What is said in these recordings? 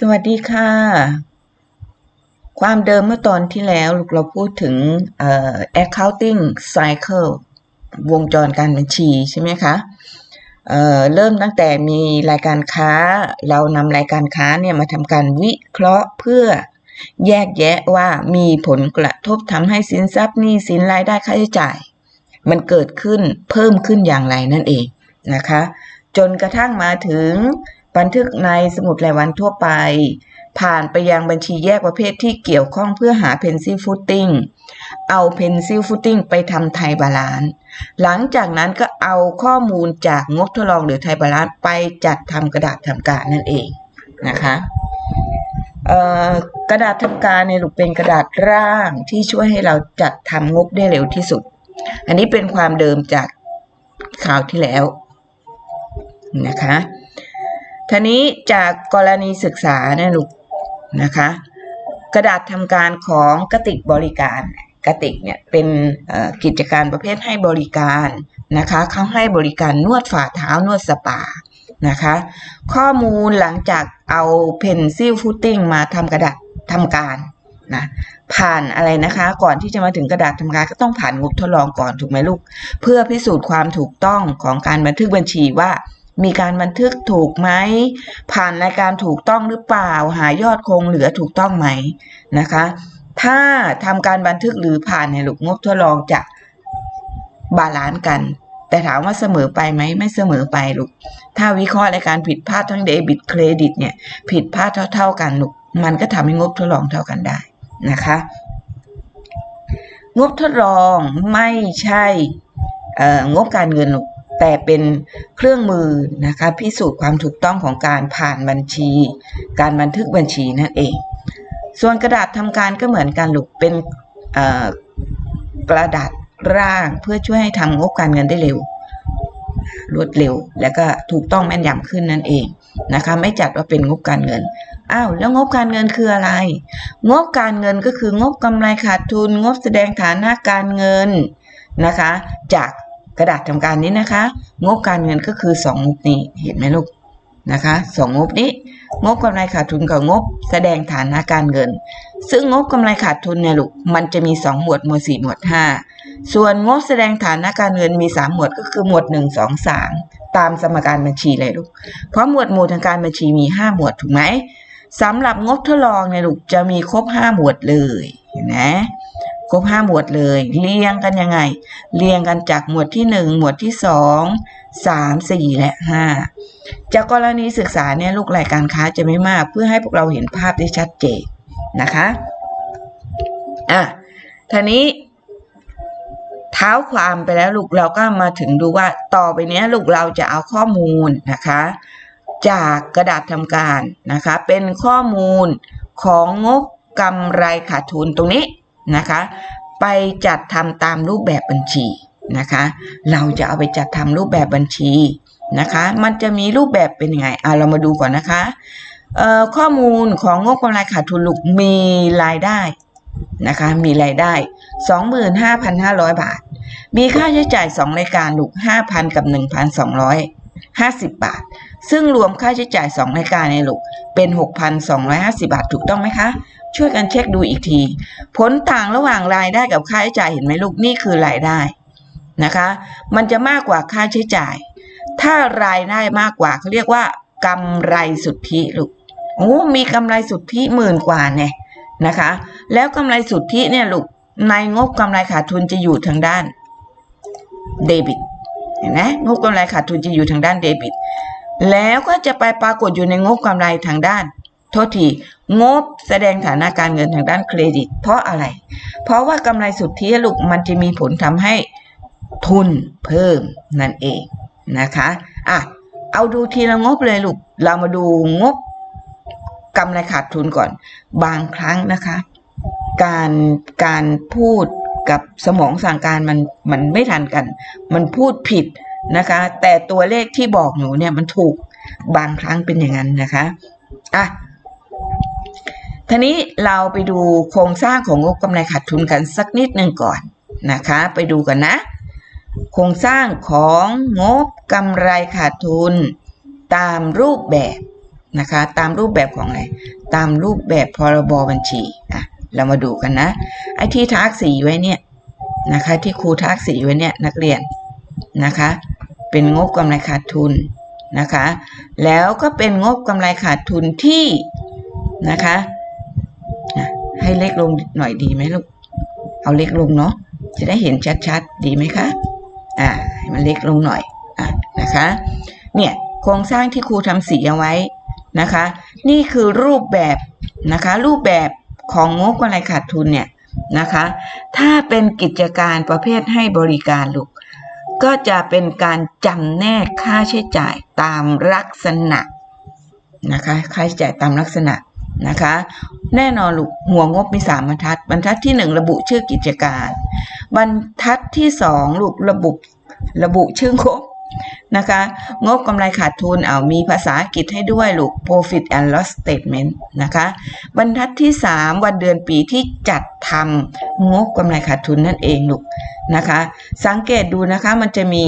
สวัสดีค่ะ ความเดิมเมื่อตอนที่แล้วเราพูดถึงเอ่อ accounting cycle วงจรการบัญชีใช่ไหมคะเเริ่มตั้งแต่มีรายการค้า เรานำรายการค้าเนี่ยมาทำการวิเคราะห์เพื่อแยกแยะว่ามีผลกระทบทำให้สินทรัพย์หนี้สินรายได้ค่าใช้จ่าย มันเกิดขึ้นเพิ่มขึ้นอย่างไรนั่นเองนะคะ จนกระทั่งมาถึง บันทึกในสมุดรายวันทั่วไป ผ่านไปยังบัญชีแยกประเภทที่เกี่ยวข้องเพื่อหา pencil footing เอา pencil footing ไปทำไทยบาลานซ์หลังจากนั้นก็เอาข้อมูลจากงบทดลองหรือไทยบาลานซ์ไปจัดทำกระดาษทำการนั่นเองนะคะกระดาษทำการเนี่ยลูกเป็นกระดาษร่างที่ช่วยให้เราจัดทำงบได้เร็วที่สุด อันนี้เป็นความเดิมจากคราวที่แล้วนะคะ ทีนี้จากกรณีศึกษาเนี่ยลูกนะคะ กระดาษทำการของกติกบริการกติกเนี่ยเป็นกิจการประเภทให้บริการนะคะเขาให้บริการนวดฝ่าเท้านวดสปานะคะ ข้อมูลหลังจากเอาเพนซิลฟุตติ้งมาทำกระดาษทำการนะผ่านอะไรนะคะ ก่อนที่จะมาถึงกระดาษทำการก็ต้องผ่านงบทดลองก่อนถูกไหมลูก เพื่อพิสูจน์ความถูกต้องของการบันทึกบัญชีว่า มีการบันทึกถูกไหม ผ่านรายการถูกต้องหรือเปล่า หายอดคงเหลือถูกต้องไหมนะคะ ถ้าทำการบันทึกหรือผ่านในลูกงบทดลองจะบาลานซ์กัน แต่ถามว่าเสมอไปไหมไม่เสมอไปลูก ถ้าวิเคราะห์รายการผิดพลาดทั้งเดบิตเครดิตเนี่ยผิดพลาดเท่า ๆกันลูกมันก็ทำให้งบทดลองเท่ากันได้นะคะ งบทดลองไม่ใช่งบการเงินลูก แต่เป็นเครื่องมือนะคะพิสูจน์ความถูกต้องของการผ่านบัญชี การบันทึกบัญชีนั่นเอง ส่วนกระดาษทำการก็เหมือนกันลูกเป็นกระดาษร่างเพื่อช่วยให้ทำงบการเงินได้เร็ว รวดเร็ว และก็ถูกต้องแม่นยำขึ้นนั่นเองนะคะ ไม่จัดว่าเป็นงบการเงินอ้าวแล้วงบการเงินคืออะไร งบการเงินก็คืองบกำไรขาดทุน งบแสดงฐานะการเงินนะคะ จาก กระดาษทำการนี้นะคะ งบการเงินก็คือสองงบนี้เห็นไหมลูกนะคะสองงบนี้ งบกำไรขาดทุนกับงบ แสดงฐานะการเงิน ซึ่งงบกำไรขาดทุนเนี่ยลูกมันจะมี 2 หมวดหมวด4หมวด 5 ส่วนงบแสดงฐานะการเงินมี 3 หมวดก็คือหมวด 1 2 3 ตามสมการบัญชีเลยลูกเพราะหมวดหมู่ทางการบัญชีมี 5 หมวดถูกไหมสำหรับงบทดลองเนี่ยลูกจะมีครบ 5 หมวดเลยเห็นไหม ครบ5หมวดเลยเรียงกันยังไง เรียงกันจากหมวดที่1หมวดที่2 3 4และ5จากกรณีศึกษาเนี่ยลูกรายการค้าจะไม่มาก เพื่อให้พวกเราเห็นภาพได้ชัดเจนนะคะอะทีนี้เท้าความไปแล้วลูกเราก็มาถึงดูว่าต่อไปเนี้ยลูกเราจะเอาข้อมูลนะคะ จากกระดาษทำการนะคะ เป็นข้อมูลของงบกำไรขาดทุนตรงนี้ นะคะ ไปจัดทำตามรูปแบบบัญชีนะคะ เราจะเอาไปจัดทำรูปแบบบัญชีนะคะ มันจะมีรูปแบบเป็นยังไงอะเรามาดูก่อนนะคะข้อมูลของงบกำไรขาดทุนลูกมีรายได้นะคะ มีรายได้ 25,500 บาท มีค่าใช้จ่าย 2 รายการลูก5,000 กับ 1,250 บาท ซึ่งรวมค่าใช้จ่าย 2 รายการในลูกเป็น 6,250 บาทถูกต้องไหมคะ ช่วยกันเช็คดูอีกที ผลต่างระหว่างรายได้กับค่าใช้จ่ายเห็นไหมลูกนี่คือรายได้นะคะ มันจะมากกว่าค่าใช้จ่าย ถ้ารายได้มากกว่าเขาเรียกว่ากำไรสุทธิลูกโอ้มีกำไรสุทธิหมื่นกว่าเนี่ยนะคะ แล้วกำไรสุทธิเนี่ยลูกในงบกำไรขาดทุนจะอยู่ทางด้านเดบิตเห็นไหมงบกำไรขาดทุนจะอยู่ทางด้านเดบิต แล้วก็จะไปปรากฏอยู่ในงบกำไรทางด้าน โทษทีงบแสดงฐานะการเงินทางด้านเครดิต เพราะอะไร เพราะว่ากำไรสุทธิลูกมันจะมีผลทำให้ทุนเพิ่มนั่นเองนะคะอะเอาดูทีละงบเลยลูก เรามาดูงบกำไรขาดทุนก่อน บางครั้งนะคะ การการพูดกับสมองสั่งการมันมันไม่ทันกัน มันพูดผิด นะคะ แต่ตัวเลขที่บอกหนูเนี่ยมันถูกบางครั้งเป็นอย่างนั้นนะคะอะทีนี้เราไปดูโครงสร้างของงบกำไรขาดทุนกันสักนิดหนึ่งก่อนนะคะ ไปดูกันนะ โครงสร้างของงบกำไรขาดทุนตามรูปแบบนะคะ ตามรูปแบบของอะไรตามรูปแบบพรบบัญชีอะเรามาดูกันนะไอ้ที่ทักสีไว้เนี่ยนะคะ ที่ครูทักสีไว้เนี่ยนักเรียนนะคะ เป็นงบกำไรขาดทุนนะคะ แล้วก็เป็นงบกำไรขาดทุนที่นะคะให้เล็กลงหน่อยดีไหมลูก เอาเล็กลงเนาะ จะได้เห็นชัดๆ ดีไหมคะ อ่าให้มันเล็กลงหน่อย อะนะคะ เนี่ยโครงสร้างที่ครูทำสีเอาไว้นะคะ นี่คือรูปแบบนะคะ รูปแบบของงบกำไรขาดทุนเนี่ยนะคะ ถ้าเป็นกิจการประเภทให้บริการลูก ก็จะเป็นการจำแนกค่าใช้จ่ายตามลักษณะนะคะค่าใช้จ่ายตามลักษณะนะคะ แน่นอนลูกหัวงบมีสามบรรทัด บรรทัดที่หนึ่งระบุชื่อกิจการ บรรทัดที่สองลูกระบุระบุชื่องบ นะคะ งบกำไรขาดทุนเอามีภาษาอังกฤษให้ด้วยลูก profit and loss statement นะคะ บรรทัดที่ 3 วันเดือนปีที่จัดทำงบกำไรขาดทุนนั่นเองลูกนะคะ สังเกตดูนะคะมันจะมี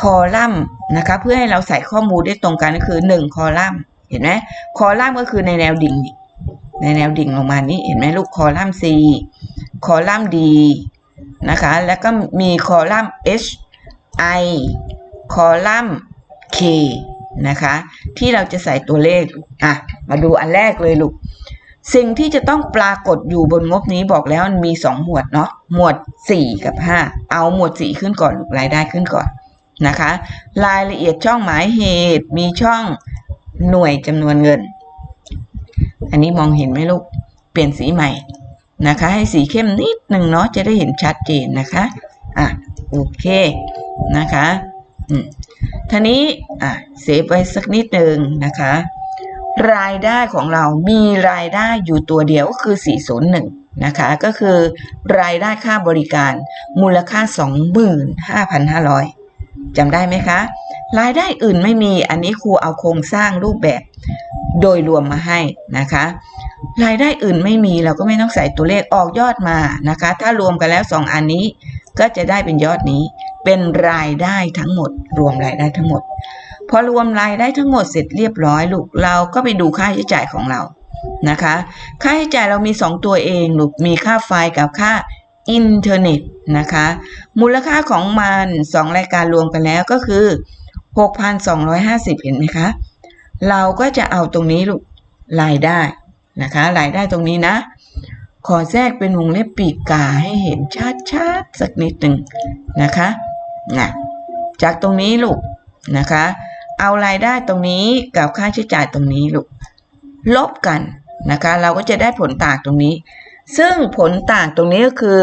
คอลัมน์นะคะ เพื่อให้เราใส่ข้อมูลได้ตรงกันก็คือ 1 คอลัมน์เห็นไหมคอลัมน์ก็คือในแนวดิ่ง ในแนวดิ่งลงมานี้เห็นไหมลูกคอลัมน์ C คอลัมน์ D นะคะ แล้วก็มีคอลัมน์ H I คอลัมน์ K นะคะ ที่เราจะใส่ตัวเลขอะมาดูอันแรกเลยลูก สิ่งที่จะต้องปรากฏอยู่บนงบนี้บอกแล้วมันมี 2 หมวดเนาะหมวด 4 กับ 5 เอาหมวด 4 ขึ้นก่อนลูกรายได้ขึ้นก่อนนะคะ รายละเอียดช่องหมายเหตุมีช่องหน่วยจำนวนเงิน อันนี้มองเห็นไหมลูก เปลี่ยนสีใหม่นะคะ ให้สีเข้มนิดหนึ่งเนาะจะได้เห็นชัดเจนนะคะ อะ โอเคนะคะ ทีนี้อะเซฟไว้สักนิดหนึ่งนะคะ รายได้ของเรามีรายได้อยู่ตัวเดียวก็คือ 401 นะคะ ก็คือรายได้ค่าบริการมูลค่า 25,500จำได้ไหมคะ รายได้อื่นไม่มีอันนี้ครูเอาโครงสร้างรูปแบบโดยรวมมาให้นะคะ รายได้อื่นไม่มีเราก็ไม่ต้องใส่ตัวเลขออกยอดมานะคะ ถ้ารวมกันแล้ว 2 อันนี้ก็จะได้เป็นยอดนี้ เป็นรายได้ทั้งหมด รวมรายได้ทั้งหมด พอรวมรายได้ทั้งหมดเสร็จเรียบร้อยลูกเราก็ไปดูค่าใช้จ่ายของเรานะคะ ค่าใช้จ่ายเรามี 2 ตัวเองลูกมีค่าไฟกับค่าอินเทอร์เน็ตนะคะ มูลค่าของมัน 2 รายการรวมกันแล้วก็คือ 6,250 เห็นไหมคะ เราก็จะเอาตรงนี้ลูกรายได้นะคะรายได้ตรงนี้นะ ขอแทรกเป็นวงเล็บปีกกาให้เห็นชัดๆสักนิดหนึ่งนะคะ นะจากตรงนี้ลูกนะคะ เอารายได้ตรงนี้กับค่าใช้จ่ายตรงนี้ลูกลบกันนะคะ เราก็จะได้ผลต่างตรงนี้ ซึ่งผลต่างตรงนี้ก็คือ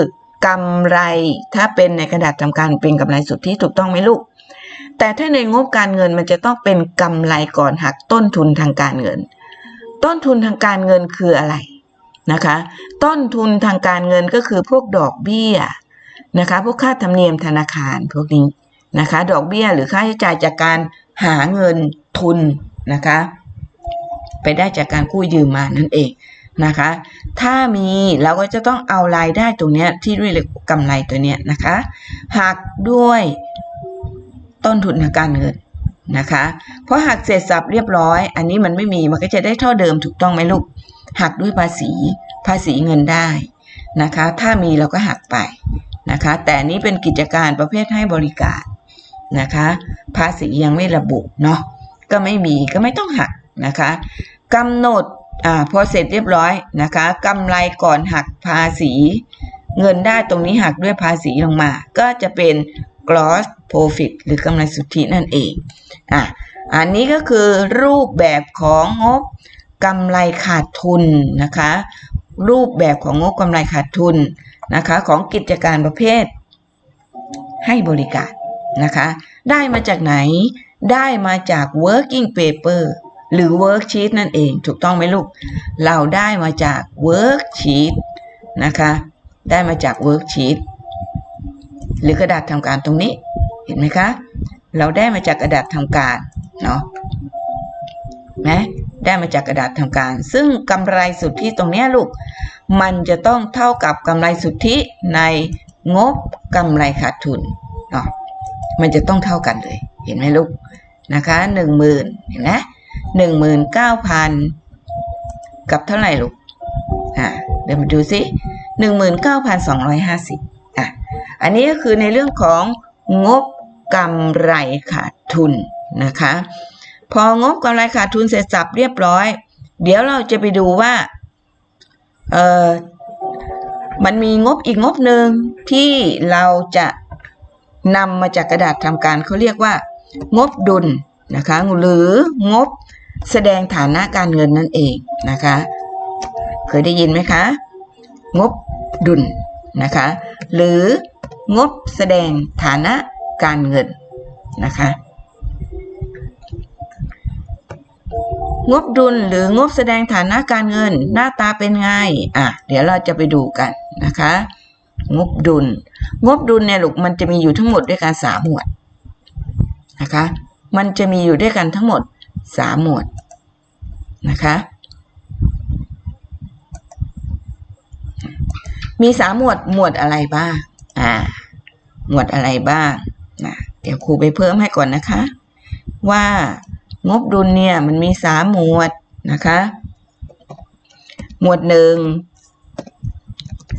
กำไรถ้าเป็นในกระดาษทำการเป็นกำไรสุทธิถูกต้องไหมลูก แต่ถ้าในงบการเงินมันจะต้องเป็นกำไรก่อนหักต้นทุนทางการเงิน ต้นทุนทางการเงินคืออะไรนะคะ ต้นทุนทางการเงินก็คือพวกดอกเบี้ย นะคะพวกค่าธรรมเนียมธนาคารพวกนี้นะคะ ดอกเบี้ยหรือค่าใช้จ่ายจากการหาเงินทุนนะคะ ไปได้จากการกู้ยืมมานั่นเองนะคะ ถ้ามีเราก็จะต้องเอารายได้ตรงนี้ที่เรียกกำไรตัวเนี้ยนะคะหักด้วยต้นทุนทางการเงินนะคะ เพราะหักเสร็จสับเรียบร้อย อันนี้มันไม่มีมันก็จะได้เท่าเดิมถูกต้องไหมลูกหักด้วยภาษีภาษีเงินได้นะคะ ถ้ามีเราก็หักไป นะคะ แต่นนี้เป็นกิจการประเภทให้บริการนะคะ ภาษียังไม่ระบุเนาะก็ไม่มีก็ไม่ต้องหักนะคะกำหนดอ่าพอเสร็จเรียบร้อยนะคะกำไรก่อนหักภาษี เงินได้ตรงนี้หักด้วยภาษีลงมา ก็จะเป็น gross profit หรือกำไรสุทธินั่นเองอะอันนี้ก็คือรูปแบบของงบกำไรขาดทุนนะคะ รูปแบบของงบกำไรขาดทุนนะคะของกิจการประเภท ให้บริการนะคะได้มาจากไหนได้มาจาก working paper หรือ worksheet นั่นเองถูกต้องไหมลูก เราได้มาจาก worksheet นะคะได้มาจาก worksheet หรือกระดาษทำการตรงนี้เห็นไหมคะ เราได้มาจากกระดาษทำการเนาะ นะได้มาจากกระดาษทำการ ซึ่งกำไรสุทธิตรงนี้ลูก มันจะต้องเท่ากับกำไรสุทธิในงบกำไรขาดทุนเนาะมันจะต้องเท่ากันเลย เห็นไหมลูกนะคะหนึ่งหมื่นเห็นไหมหนึ่งหมื่นเก้าพันกับเท่าไหร่ลูกอะเดี๋ยวมาดูสิหนึ่งหมื่นเก้าพันสองร้อยห้าสิบอะอันนี้ก็คือในเรื่องของงบกำไรขาดทุนนะคะ พองบกำไรขาดทุนเสร็จสับเรียบร้อย เดี๋ยวเราจะไปดูว่า เออมันมีงบอีกงบหนึ่งที่เราจะนำมาจากกระดาษทำการเขาเรียกว่า งบดุลนะคะหรืองบแสดงฐานะการเงินนั่นเองนะคะ เคยได้ยินไหมคะ งบดุลนะคะ หรืองบแสดงฐานะการเงินนะคะ งบดุลหรืองบแสดงฐานะการเงินหน้าตาเป็นไง อะ เดี๋ยวเราจะไปดูกันนะคะ งบดุล งบดุลเนี่ยลูกมันจะมีอยู่ทั้งหมดด้วยกันสามหมวดนะคะ มันจะมีอยู่ด้วยกันทั้งหมดสามหมวดนะคะมีสามหมวดหมวดอะไรบ้าง อ่า หมวดอะไรบ้างนะเดี๋ยวครูไปเพิ่มให้ก่อนนะคะ ว่า งบดุลเนี่ยมันมีสามหมวดนะคะ หมวดหนึ่ง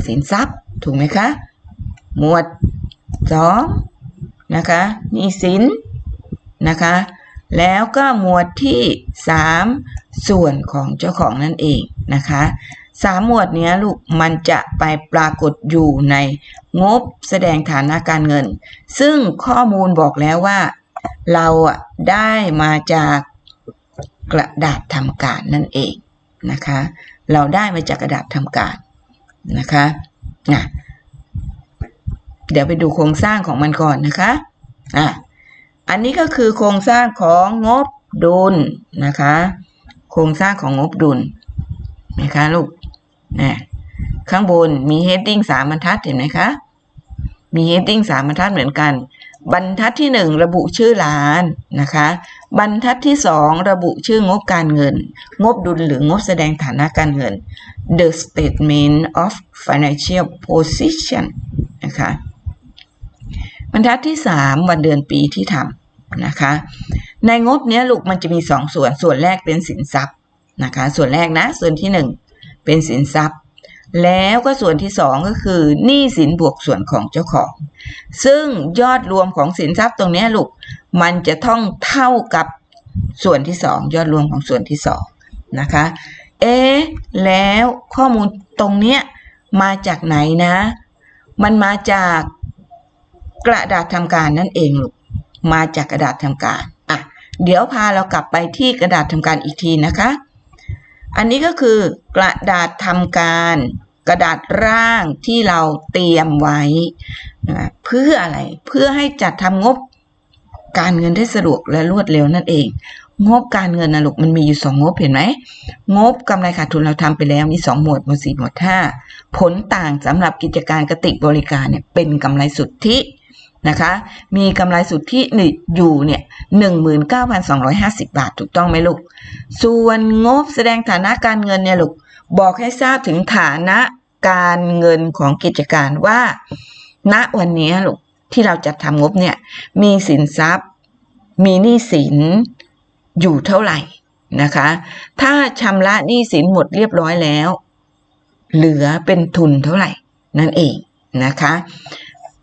สินทรัพย์ถูกไหมคะ หมวดสองนะคะหนี้สินนะคะ แล้วก็หมวดที่สามส่วนของเจ้าของนั่นเองนะคะสามหมวดนี้ลูกมันจะไปปรากฏอยู่ในงบแสดงฐานะการเงิน ซึ่งข้อมูลบอกแล้วว่า เราอะได้มาจากกระดาษทำการนั่นเองนะคะ เราได้มาจากกระดาษทำการนะคะอะเดี๋ยวไปดูโครงสร้างของมันก่อนนะคะอะอันนี้ก็คือโครงสร้างของงบดุลนะคะ โครงสร้างของงบดุลนะคะลูกนะข้างบนมี heading สามบรรทัดเห็นไหมคะ มี heading สามบรรทัดเหมือนกัน บรรทัดที่หนึ่งระบุชื่อร้านนะคะ บรรทัดที่สองระบุชื่องบการเงิน งบดุลหรืองบแสดงฐานะการเงิน the statement of financial position นะคะ บรรทัดที่สามวันเดือนปีที่ทำนะคะ ในงบเนี้ยลูกมันจะมีสองส่วน ส่วนแรกเป็นสินทรัพย์นะคะ ส่วนแรกนะ ส่วนที่หนึ่งเป็นสินทรัพย์ แล้วก็ส่วนที่สองก็คือหนี้สินบวกส่วนของเจ้าของ ซึ่งยอดรวมของสินทรัพย์ตรงนี้ลูกมันจะต้องเท่ากับส่วนที่สองยอดรวมของส่วนที่สองนะคะ เอ๊แล้วข้อมูลตรงเนี้ยมาจากไหนนะ มันมาจากกระดาษทำการนั่นเองลูกมาจากกระดาษทำการอะเดี๋ยวพาเรากลับไปที่กระดาษทำการอีกทีนะคะ อันนี้ก็คือกระดาษทำการ กระดาษร่างที่เราเตรียมไว้นะเพื่ออะไรเพื่อให้จัดทำงบการเงินได้สะดวกและรวดเร็วนั่นเอง งบการเงินนะลูกมันมีอยู่สองงบเห็นไหมงบกำไรขาดทุนเราทำไปแล้วมีสองหมวดหมวดสี่หมวดห้าผลต่างสำหรับกิจการกระติกบริการเนี่ยเป็นกำไรสุทธิ นะคะ มีกำไรสุทธินี่อยู่เนี่ยหนึ่งหมื่นเก้าพันสองร้อยห้าสิบบาทถูกต้องไหมลูก ส่วนงบแสดงฐานะการเงินเนี่ยลูก บอกให้ทราบถึงฐานะการเงินของกิจการว่า ณวันนี้ลูกที่เราจัดทำงบเนี่ย มีสินทรัพย์ มีหนี้สินอยู่เท่าไหร่นะคะ ถ้าชำระหนี้สินหมดเรียบร้อยแล้ว เหลือเป็นทุนเท่าไหร่นั่นเองนะคะ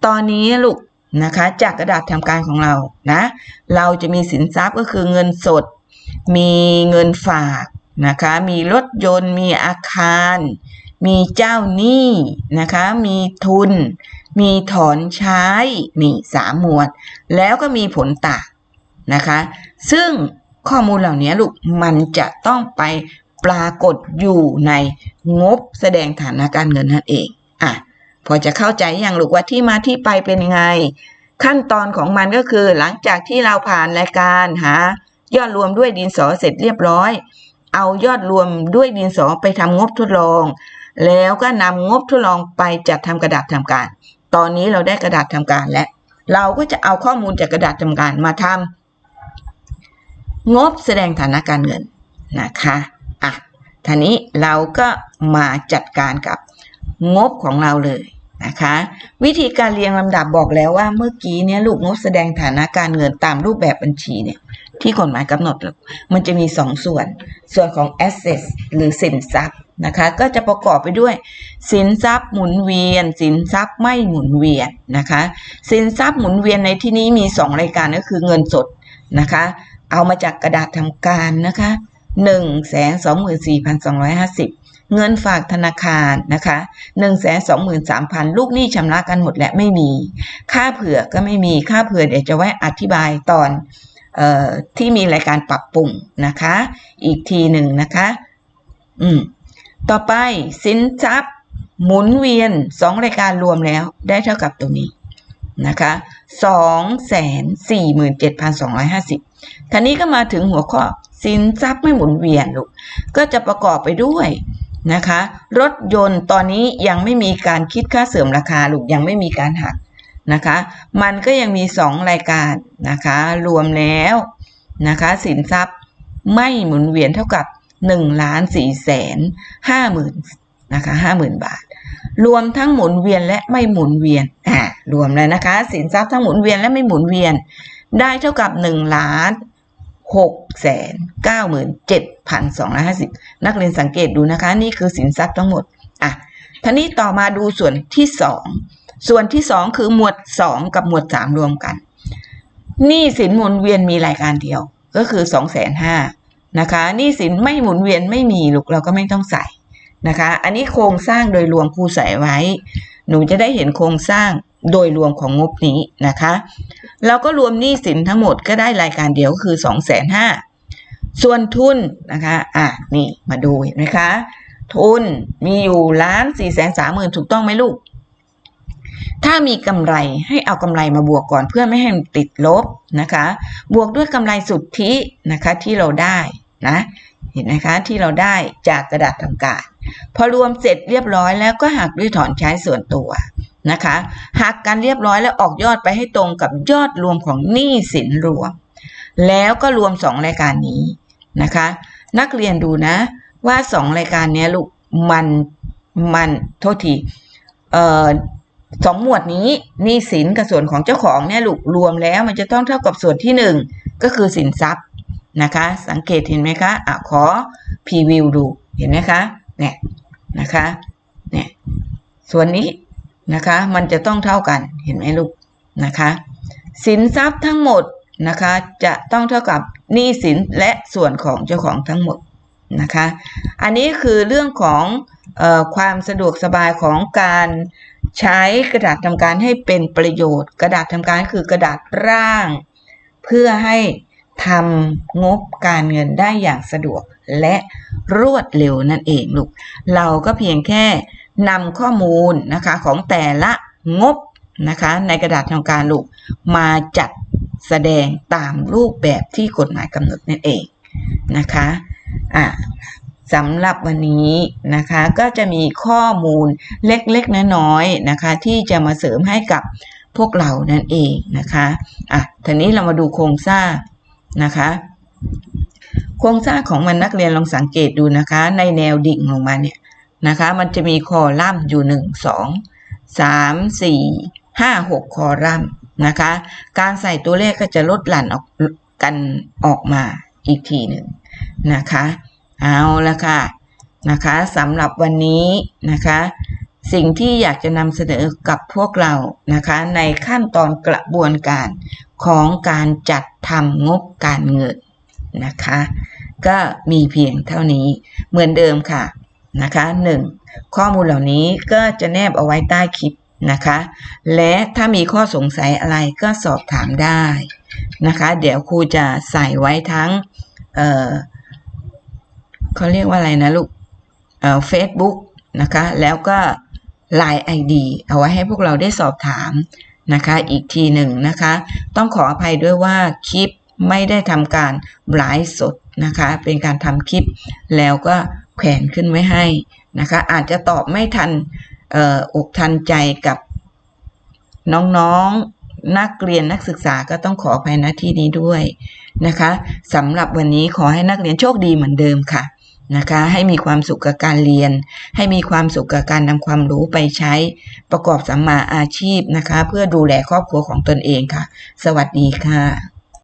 ตอนนี้ลูก นะคะ จากกระดาษทำการของเรานะเราจะมีสินทรัพย์ก็คือเงินสด มีเงินฝากนะคะมีรถยนต์ มีอาคาร มีเจ้าหนี้นะคะมีทุน มีถอนใช้นี่สามหมวด แล้วก็มีผลต่างนะคะ ซึ่งข้อมูลเหล่านี้ลูกมันจะต้องไปปรากฏอยู่ในงบแสดงฐานะการเงินนั่นเองอะ พอจะเข้าใจอย่างลูกว่าที่มาที่ไปเป็นยังไง ขั้นตอนของมันก็คือหลังจากที่เราผ่านรายการหายอดรวมด้วยดินสอเสร็จเรียบร้อย เอายอดรวมด้วยดินสอไปทำงบทดลอง แล้วก็นำงบทดลองไปจัดทำกระดาษทำการ ตอนนี้เราได้กระดาษทำการแล้วเราก็จะเอาข้อมูลจากกระดาษทำการมาทำงบแสดงฐานะการเงินนะคะอะทีนี้เราก็มาจัดการกับงบของเราเลย นะคะ วิธีการเรียงลำดับบอกแล้วว่าเมื่อกี้เนี่ยลูกงบแสดงฐานะการเงินตามรูปแบบบัญชีเนี่ยที่กฎหมายกำหนด มันจะมีสองส่วน ส่วนของ asset หรือสินทรัพย์นะคะ ก็จะประกอบไปด้วย สินทรัพย์หมุนเวียน สินทรัพย์ไม่หมุนเวียนนะคะ สินทรัพย์หมุนเวียนในที่นี้มีสองรายการก็คือเงินสดนะคะ เอามาจากกระดาษทำการนะคะหนึ่งแสนสองหมื่นสี่พันสองร้อยห้าสิบ เงินฝากธนาคารนะคะหนึ่งแสนสองหมื่นสามพันลูกหนี้ชำระกันหมดและไม่มี ค่าเผื่อก็ไม่มีค่าเผื่อเดี๋ยวจะไว้อธิบายตอนออที่มีรายการปรับปรุงนะคะ อีกทีหนึ่งนะคะ อืมต่อไปสินทรัพย์ หมุนเวียนสองรายการรวมแล้วได้เท่ากับตัวนี้นะคะสองแสนสี่หมื่นเจ็ดพันสองร้อยห้าสิบท่านี้ก็มาถึงหัวข้อสินทรัพย์ไม่หมุนเวียนลูกก็จะประกอบไปด้วย นะคะ รถยนต์ตอนนี้ยังไม่มีการคิดค่าเสื่อมราคาลูกยังไม่มีการหักนะคะ มันก็ยังมีสองรายการนะคะ รวมแล้วนะคะสินทรัพย์ไม่หมุนเวียนเท่ากับ1ล้าน4แสน5หมื่นนะคะ50,000บาท รวมทั้งหมุนเวียนและไม่หมุนเวียนอ่ารวมเลยนะคะ สินทรัพย์ทั้งหมุนเวียนและไม่หมุนเวียน ได้เท่ากับ1ล้าน 6แสน9หมื่น7,250นักเรียนสังเกตดูนะคะ นี่คือสินทรัพย์ทั้งหมดอะท่านี้ต่อมาดูส่วนที่2ส่วนที่2คือหมวด2กับหมวด3รวมกันหนี้สินหมุนเวียนมีรายการเดียว ก็คือ2 5 0 0 0นะคะหนี้สินไม่หมุนเวียนไม่มีลูกเราก็ไม่ต้องใส่นะคะ อันนี้โครงสร้างโดยรวมครูใส่ไว้ หนูจะได้เห็นโครงสร้าง โดยรวมของงบนี้นะคะเราก็รวมหนี้สินทั้งหมดก็ได้รายการเดียวคือ 2 5 0 0 0ส่วนทุนนะคะ อะนี่มาดูเห็นไหมคะ ทุนมีอยู่ล้านสี่แสนสามหมื่นถูกต้องไหมลูก ถ้ามีกำไรให้เอากำไรมาบวกก่อนเพื่อไม่ให้มันติดลบนะคะ บวกด้วยกำไรสุทธินะคะที่เราได้นะเห็นไหมคะที่เราได้จากกระดาษทำการ พอรวมเสร็จเรียบร้อยแล้วก็หักด้วยถอนใช้ส่วนตัว นะคะหักกันเรียบร้อยแล้วออกยอดไปให้ตรงกับยอดรวมของหนี้สินรวม แล้วก็รวมสองรายการนี้นะคะ นักเรียนดูนะว่าสองรายการนี้ลูกมันมันโทษทีเอ่อสองหมวดนี้หนี้สินกับส่วนของเจ้าของเนี่ยลูกรวมแล้วมันจะต้องเท่ากับส่วนที่หนึ่งก็คือสินทรัพย์นะคะ สังเกตเห็นไหมคะอะขอพรีวิวดูเห็นไหมคะเนี่ยนะคะเนี่ยส่วนนี้ นะคะ มันจะต้องเท่ากันเห็นไหมลูกนะคะสินทรัพย์ทั้งหมดนะคะจะต้องเท่ากับหนี้สินและส่วนของเจ้าของทั้งหมดนะคะ อันนี้คือเรื่องของออความสะดวกสบายของการใช้กระดาษทำการให้เป็นประโยชน์ กระดาษทำการคือกระดาษร่าง เพื่อให้ทำงบการเงินได้อย่างสะดวกและรวดเร็วนั่นเองลูกเราก็เพียงแค่ นำข้อมูลนะคะของแต่ละงบนะคะในกระดาษทำการลูกมาจัดแสดงตามรูปแบบที่กฎหมายกำหนดนั่นเองนะคะอะสำหรับวันนี้นะคะก็จะมีข้อมูลเล็กๆน้อยๆนะคะที่จะมาเสริมให้กับพวกเรานั่นเองนะคะอะทีนี้เรามาดูโครงสร้างนะคะโครงสร้างของมันนักเรียนลองสังเกตดูนะคะ ในแนวดิ่งของมันเนี่ย นะคะ มันจะมีคอลัมน์อยู่ 1 2 3 4 5 6 คอลัมน์นะคะ การใส่ตัวเลขก็จะลดหลั่นออกกันออกมาอีกทีหนึ่งนะคะ เอาละค่ะนะคะสำหรับวันนี้นะคะ สิ่งที่อยากจะนำเสนอกับพวกเรานะคะ ในขั้นตอนกระบวนการของการจัดทำงบการเงินนะคะ ก็มีเพียงเท่านี้เหมือนเดิมค่ะ นะคะ 1. ข้อมูลเหล่านี้ก็จะแนบเอาไว้ใต้คลิปนะคะ และถ้ามีข้อสงสัยอะไรก็สอบถามได้นะคะ เดี๋ยวครูจะใส่ไว้ทั้งเเขาเรียกว่าอะไรนะลูก เอ่อ Facebook นะคะ แล้วก็ Line ID เอาไว้ให้พวกเราได้สอบถามนะคะอีกทีหนึ่งนะคะ ต้องขออภัยด้วยว่าคลิปไม่ได้ทำการไลฟ์สดนะคะ เป็นการทำคลิปแล้วก็ แขวนขึ้นไว้ให้นะคะ อาจจะตอบไม่ทันออกทันใจกับน้องๆนักเรียนนักศึกษาก็ต้องขออภัยณที่นี้ด้วยนะคะสำหรับวันนี้ขอให้นักเรียนโชคดีเหมือนเดิมค่ะนะคะให้มีความสุขกับการเรียน ให้มีความสุขกับการนำความรู้ไปใช้ประกอบสัมมาอาชีพนะคะ เพื่อดูแลครอบครัวของตนเองค่ะ สวัสดีค่ะ